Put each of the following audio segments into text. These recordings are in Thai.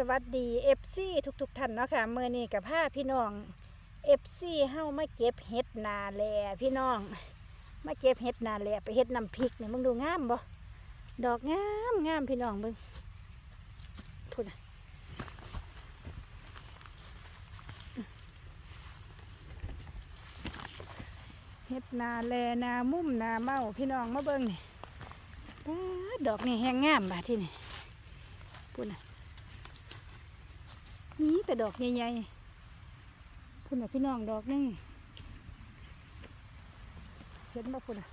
สวัสดี FC ทุกๆท่านเนาะค่ะเมื่อนี้กับผ้าพี่น้อง FC เฮามาเก็บเห็ดนาแลพี่น้องมาเก็บเห็ดนาแลไปเห็ดน้ำพริกเนี่ยมึงดูงามบ่ดอกงามงามพี่น้องเบิ่งพูดนะเห็ดนาแลนามุ่มนาเมาพี่น้องมาเบิ่งนี่ดอกนี่แห้งงามบาดที่นี่พูดนะ นี่แต่ดอกใหญ่ๆพุ่นน่ะพี่น้องดอกนึงเห็นบ่พุ่นน่ะ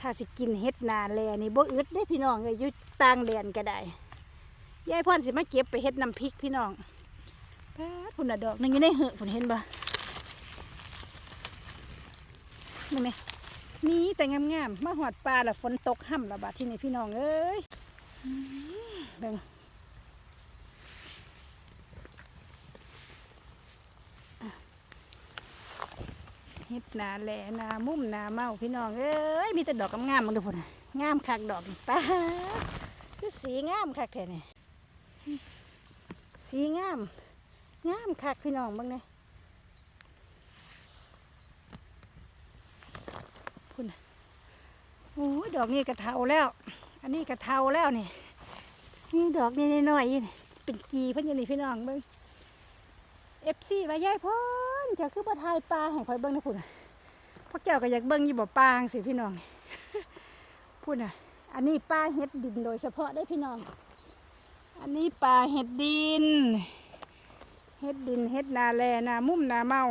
ถ้าสิกินเฮ็ดนาแลนี่บ่อึดได้พี่น้องเอ้ยอยู่ต่างแดนก็ได้ยายพรสิมาเก็บไปเฮ็ดน้ำพริกพี่น้องป๊าดพุ่นน่ะดอกนึงอยู่ในเหอะพุ่นเห็นบ่นี่ไหมมีแต่งามๆมาหอดปลาล้วฝนตกห่ำระบาดที่นี่พี่น้องเอ้ย เบิ่งเฮ็ดนาแหลนามุ่มนาเมาพี่น้องเอ้ยมีแต่ดอกงามๆมึงดูพุ่นน่ะงามคักดอกนี่ป้าคือสีงามคักแท้นี่สีงาม งามคักพี่น้องบิ่งนี่พุ่นน่ะโอ้ยดอกนี้กระเทาแล้ว อันนี้กระเทาแล้วนี่นี่ดอกนี่น้อยนี่เป็นกีเพิ่นอยู่นี่พี่น้องเบิ่งเอฟซีว่ายายพ่นจะคือบ่ทายปลาให้ข่อยเบิ่งนะพุ่นน่ะพวกเจ้าก็อยากเบิ่งยู่บ่ปลางสิพี่น้องพุ่นะอันนี้ปลาเห็ดดินโดยเฉพาะได้พี่น้อง อันนี้ปลาเห็ดดิน เห็ดดินเห็ดนาแลนามุ่มนาเมา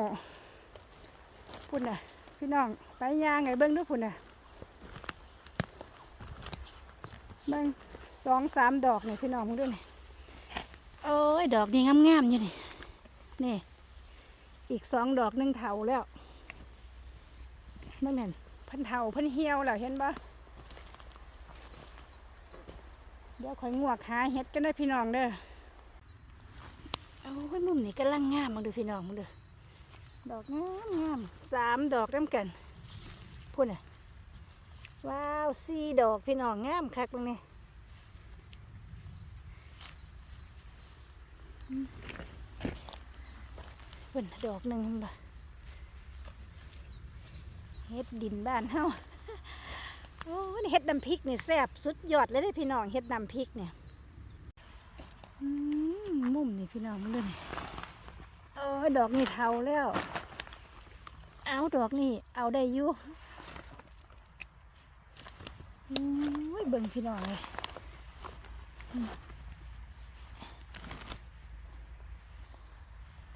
พุ่นน่ะพี่น้องไปย่างไงเบิ่งเดูพุ่นน่ะ บิ่งสองสามดอกนี่พี่น้องมึงด้วยนี่โอ้ยดอกนี่งามๆอยู่นี่นี่ อีกสองดอกหนึ่งเถาแล้วเมื่อนั่นเพันเถาเพันเหี่ยวแล้วเห็นปะเดี๋ยวคอยงวกหาเห็ดกันได้พี่น้องเด้อโอ้ยมุมนี่กำลังงามมึงดูพี่น้องมึงดูดอกงามงามสามดอกน้ำกันพูดน่ะ ว้าวสี่ดอกพี่น้องงามคักตรงนี้เพิ่นดอกหนึ่งบ่เฮ็ดดินบ้านเฮาโอ้เฮ็ดน้ำพริกนี่แซ่บสุดยอดเลยเด้พี่น้องเฮ็ดน้ำพริกเนี่ยมมุมนี่พี่น้องมันด้วยนี่โอ้ดอกนี่เทาแล้ว เอาดอกนี่เอาได้อยู่ อ้ยเบิ่งพี่น้องเลย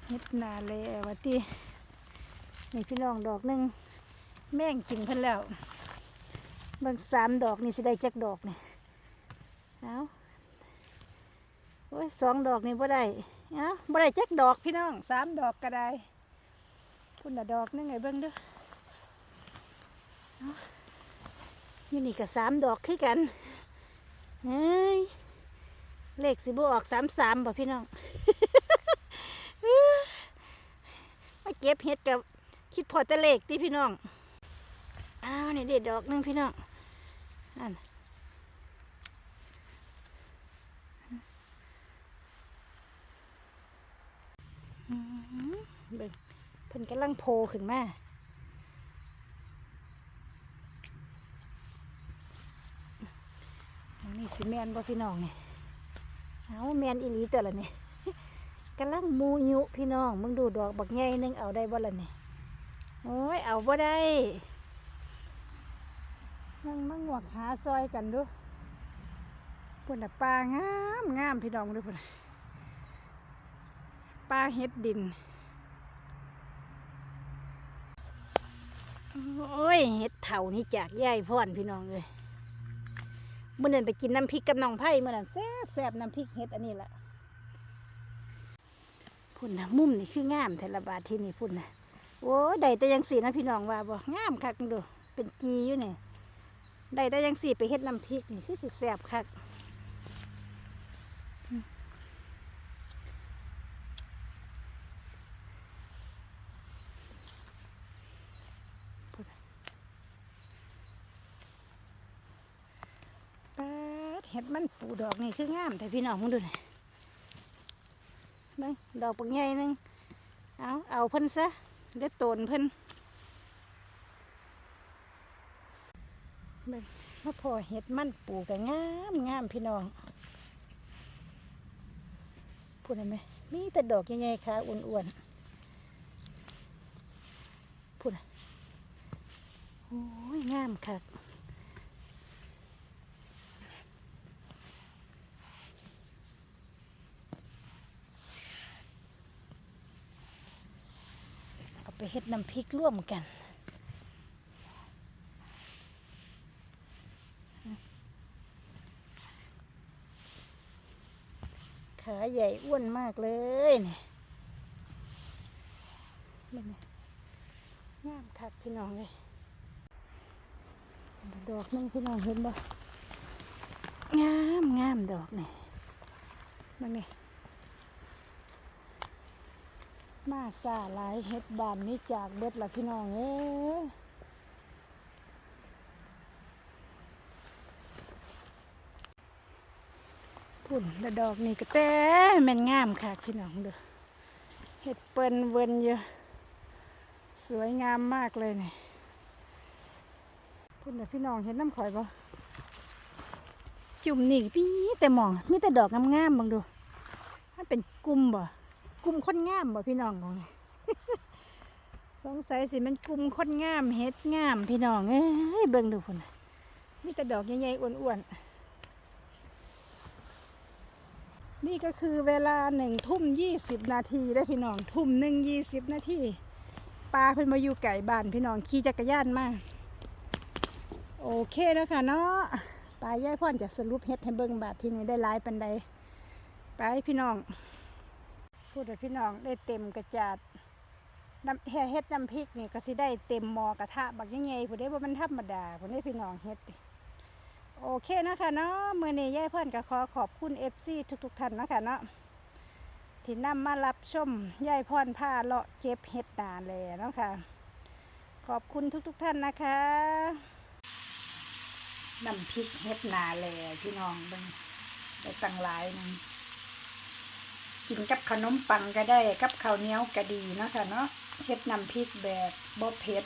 เฮ็ดนาแลยวะตินี่พี่น้องดอกหนึ่งแม่งกินเพิ่นแล้วเบางสามดอกนี่สิได้จักดอกนี่เอาโอ้ยสองดอกนี่บ่ได้เอาบ่ได้จักดอกพี่น้องสามดอกก็ได้พุ่นละดอกนึงไงเบิ่งเด้อ อยู่นี่ก็สามดอกคือกันเฮ้ยเลขสิบออกสามสามบ่พี่น้องมาเก็บเห็ดกับคิดพอแตะเลขที่พี่น้องอ้าวนี่เด็ดดอกนึงพี่น้องนั่นเบิ่งเพิ่นกำลังโผล่ขึ้นมาอันนี่ สิแมนบ่พี่น้องนี่เอาแมนอีหลีตัวละนี่กำลังมูยุพี่น้องมึงดูดอกบักใหญ่หนึงเอาได้บ่ละนี่โอ้ยเอาบ่ได้นั่งมังหวกหาซอยกันดูพุ่นน่ะปลางามงามพี่น้องดูพุ่นน่ะปลาเห็ดดินโอ้ยเห็ดเถานี่จากยายพ่อนพี่น้องเลย มื่อนั้นไปกินน้ำพริกกับน้องไผ่เมื่อนั้นแซ่บแซ่บน้ำพริกเฮ็ดอันนี้แหละพุ่นนะมุมนี่คืองามแถละบาทที่นี่พุ่นนะโอ้ได้แต่ยังสีนะพี่น้องว่าบ่งามคักดูเป็นจีอยู่นี่ได้แต่ยังสีไปเฮ็ดน้ำพริกนี่คือสิแซ่บคักอืมพุ่นน่ะป๊าด เห็ดมันปูดอกนี่คืองามแต่พี่น้องมึงดูหน่อยเบิ่งดอกปักใหญ่นึงเอาเอาเพิ่นซะเด็ดโตนเพิ่นเบิ่งมาพอเห็ดมันปูก็งามงามพี่น้องพูดได้ไหมมีแต่ดอกใหญ่ๆขาอ้วนๆพูดโอ้ยงามคัก ไปเฮ็ดน้ำพริกร่วมกัน ขาใหญ่อ้วนมากเลยเนี่ยนี่งามคักพี่น้องเลยดอกนึงพี่น้องเห็นบ่งามงามดอกนี่มันนี่ มาซาหลายเฮ็ดบานนี้จากเบิดละพี่น้องเอ้ยพุ่นแล้วดอกนี่ก็แต่แม่นงามค่ะพี่น้องเด้อเฮ็ดเปิ้นเวินอยู่สวยงามมากเลยนี่พุ่นเด้อพี่น้องเห็นน้ำข่อยบ่จุ่มนี่พี่แต่มองมีแต่ดอกงามๆบังดูมันเป็นกลุ่มบ่ ลุ่มคนงามบ่พี่น้องของสงสัยสิมันกลุ่มคนงามเฮ็ดงามพี่น้องเอ้ยเบิ่งดูพุ่นมีแต่ดอกใหญ่ๆอ้วนๆนี่ก็คือเวลาหนึ่งทุ่มยี่สิบนาทีได้พี่น้องทุ่มหนึ่งยี่สิบนาทีปลาเพิ่นมาอยู่ไก่บ้านพี่น้องขี่จักรยานมาโอเคแล้วค่ะเนาะปลาย่ายพ่อนจะสรุปเฮ็ดให้เบิ่งบาทที่นี่ได้หลายปันใดไปพี่น้อง พูดให้พี่น้องได้เต็มกระจาดน้ำเฮ็ดน้ำพริกนี่ก็สิได้เต็มหม้อกระทะบักยังไงผู้ใดว่ามันธรรมดาผู้ใดพี่น้องเฮ็ดโอเคนะคะเนาะมื้อนี้ยายเพิ่นก็ขอขอบคุณ FC ทุกๆท่านนะคะเนาะที่นำมารับชมยายพรพาเลาะเก็บเฮ็ดนาแลเนาะค่ะขอบคุณทุก ๆ ท่านนะคะน้ำพริกเฮ็ดนาแลพี่น้องเบิ่งได้ตั้งหลายหนึง กินกับขนมปังก็ได้ กับข้าวเหนียวก็ดีเนาะคะเนาะเฮ็ดน้ำพริกแบบบ่เผ็ด